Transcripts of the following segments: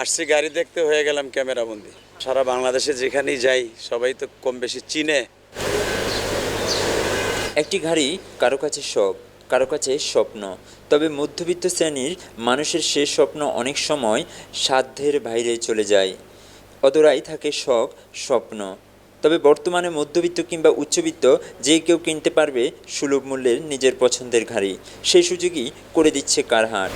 আসছি গাড়ি দেখতে হয়ে গেলাম ক্যামেরা ক্যামেরাবন্দি। সারা বাংলাদেশে যেখানেই যাই, সবাই তো কম বেশি চিনে। একটি গাড়ি কারও কাছে শখ, কারও কাছে স্বপ্ন। তবে মধ্যবিত্ত শ্রেণির মানুষের সে স্বপ্ন অনেক সময় সাধ্যের বাইরে চলে যায়। অদরাই থাকে শখ, স্বপ্ন। তবে বর্তমানে মধ্যবিত্ত কিংবা উচ্চবিত্ত যে কেউ কিনতে পারবে সুলভ মূল্যের নিজের পছন্দের গাড়ি। সেই সুযোগই করে দিচ্ছে কারহাট।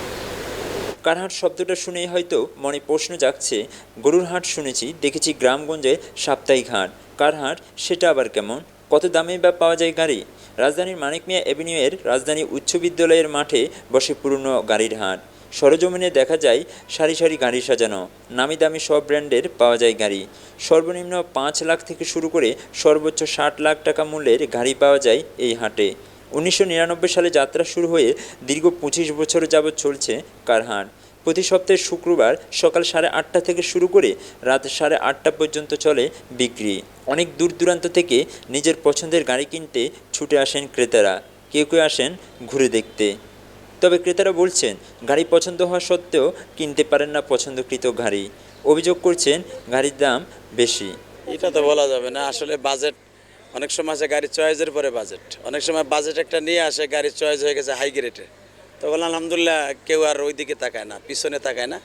কারহাট শব্দটা শুনেই হয়তো মনে প্রশ্ন জাগছে, গরুর হাট শুনেছি, দেখেছি গ্রামগঞ্জে সাপ্তাহিক হাট। কারহাট, সেটা আবার কেমন? কত দামে বা পাওয়া যায় গাড়ি? রাজধানীর মানিক মিয়া অ্যাভিনিউয়ের রাজধানী উচ্চ বিদ্যালয়ের মাঠে বসে পুরনো গাড়ির হাট। সরজমিনে দেখা যায় সারি সারি গাড়ি সাজানো, নামি দামি সব ব্র্যান্ডের পাওয়া যায় গাড়ি। সর্বনিম্ন পাঁচ লাখ থেকে শুরু করে সর্বোচ্চ ষাট লাখ টাকা মূল্যের গাড়ি পাওয়া যায় এই হাটে। উনিশশো নিরানব্বই সালে যাত্রা শুরু হয়ে দীর্ঘ পঁচিশ বছর যাবৎ চলছে কারহাট প্রতি সপ্তাহে শুক্রবার সকাল সাড়ে আটটা থেকে শুরু করে রাত সাড়ে আটটা পর্যন্ত চলে বিক্রি। অনেক দূর দূরান্ত থেকে নিজের পছন্দের গাড়ি কিনতে ছুটে আসেন ক্রেতারা। কেউ কেউ আসেন ঘুরে দেখতে। তবে ক্রেতারা বলছেন, গাড়ি পছন্দ হওয়া সত্ত্বেও কিনতে পারেন না পছন্দকৃত গাড়ি। অভিযোগ করছেন, গাড়ির দাম বেশি। এটা তো বলা যাবে না। আসলে বাজেট অনেক সময় আছে গাড়ির চয়েসের পরে বাজেট অনেক সময় বাজেট একটা নিয়ে আসে, গাড়ির চয়েস হয়ে গেছে হাই গ্রেডে তো বললাম, আলহামদুলিল্লাহ, কেউ আর ওই দিকে তাকায় না, পিছনে তাকায় না।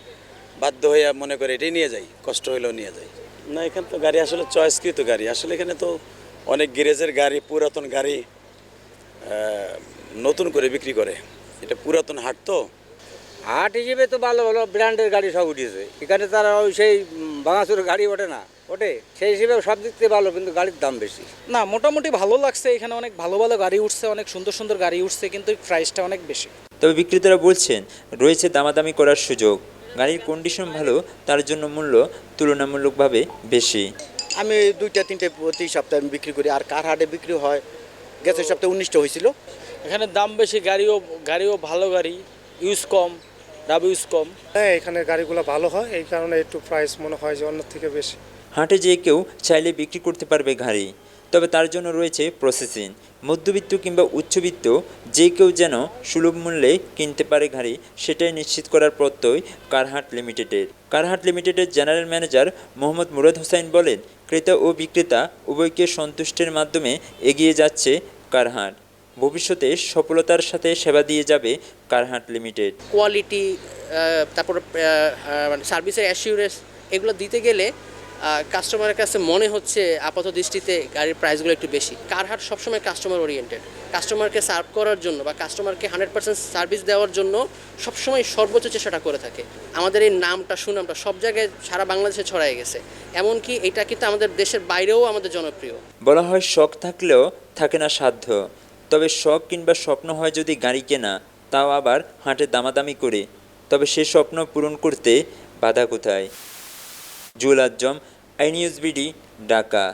বাধ্য হয়ে মনে করে এটাই নিয়ে যাই, কষ্ট হইলেও নিয়ে যাই। না, এখানে তো গাড়ি আসলে চয়েস চয়েসকৃত গাড়ি। আসলে এখানে তো অনেক গ্যারেজের গাড়ি, পুরাতন গাড়ি নতুন করে বিক্রি করে। এটা পুরাতন হাট তো। হাট হিসেবে তো ভালো ভালো ব্র্যান্ডের গাড়ি সব উঠেছে। এখানে তারা ওই সেই বাঙাচুর গাড়ি ওঠে না। ওঠে সেই হিসেবে সব দিক থেকে ভালো কিন্তু গাড়ির দাম বেশি। না মোটামুটি ভালো লাগছে এখানে অনেক ভালো ভালো গাড়ি উঠছে অনেক সুন্দর সুন্দর গাড়ি উঠছে কিন্তু প্রাইসটা অনেক বেশি। তবে বিক্রেতারা বলছেন রয়েছে দামাদামি করার সুযোগ। গাড়ির কন্ডিশন ভালো তার জন্য মূল্য তুলনামূলকভাবে বেশি। আমি দুইটা তিনটে প্রতি সপ্তাহে আমি বিক্রি করি আর কার হাটে বিক্রি হয় গেছের সপ্তাহে উনিশটা হয়েছিল। এখানে দাম বেশি গাড়িও গাড়িও ভালো গাড়ি ইউজ কম ডাব ইউজ কম। হ্যাঁ এখানে গাড়িগুলো ভালো হয় এই কারণে একটু প্রাইস মনে হয় যে অন্য থেকে বেশি। হাটে যে কেউ চাইলে বিক্রি করতে পারবে গাড়ি, তবে তার জন্য রয়েছে প্রসেসিং মধ্যবিত্ত কিংবা উচ্চবিত্ত যে কেউ যেন সুলভ মূল্যে কিনতে পারে গাড়ি, সেটাই নিশ্চিত করার প্রত্যয় কারহাট লিমিটেডের। কারহাট লিমিটেডের জেনারেল ম্যানেজার মোহাম্মদ মুরাদ হোসাইন বলেন, ক্রেতা ও বিক্রেতা উভয়কে সন্তুষ্টের মাধ্যমে এগিয়ে যাচ্ছে কারহাট। ভবিষ্যতে সফলতার সাথে সেবা দিয়ে যাবে কারহাট লিমিটেড। কোয়ালিটি তারপর মানে সার্ভিসের অ্যাসিউরেন্স এগুলো দিতে গেলে কাস্টমারের কাছে মনে হচ্ছে আপাত দৃষ্টিতে গাড়ির প্রাইসগুলো একটু বেশি। কারহাট সবসময় কাস্টমার ওরিয়েন্টেড কাস্টমারকে সার্ভ করার জন্য বা কাস্টমারকে হান্ড্রেড পার্সেন্ট সার্ভিস দেওয়ার জন্য সবসময় সর্বোচ্চ চেষ্টাটা করে থাকে। আমাদের এই নামটা, সুনামটা সব জায়গায় সারা বাংলাদেশে ছড়াই গেছে। এমনকি এটা কিন্তু আমাদের দেশের বাইরেও আমাদের জনপ্রিয়। বলা হয় শখ থাকলেও থাকে না সাধ্য। তবে শখ কিংবা স্বপ্ন হয় যদি গাড়ি কেনা, তাও আবার হাটে দামাদামি করে। তবে সে স্বপ্ন পূরণ করতে বাধা কোথায়? Jewel Azam I news BD Dhaka.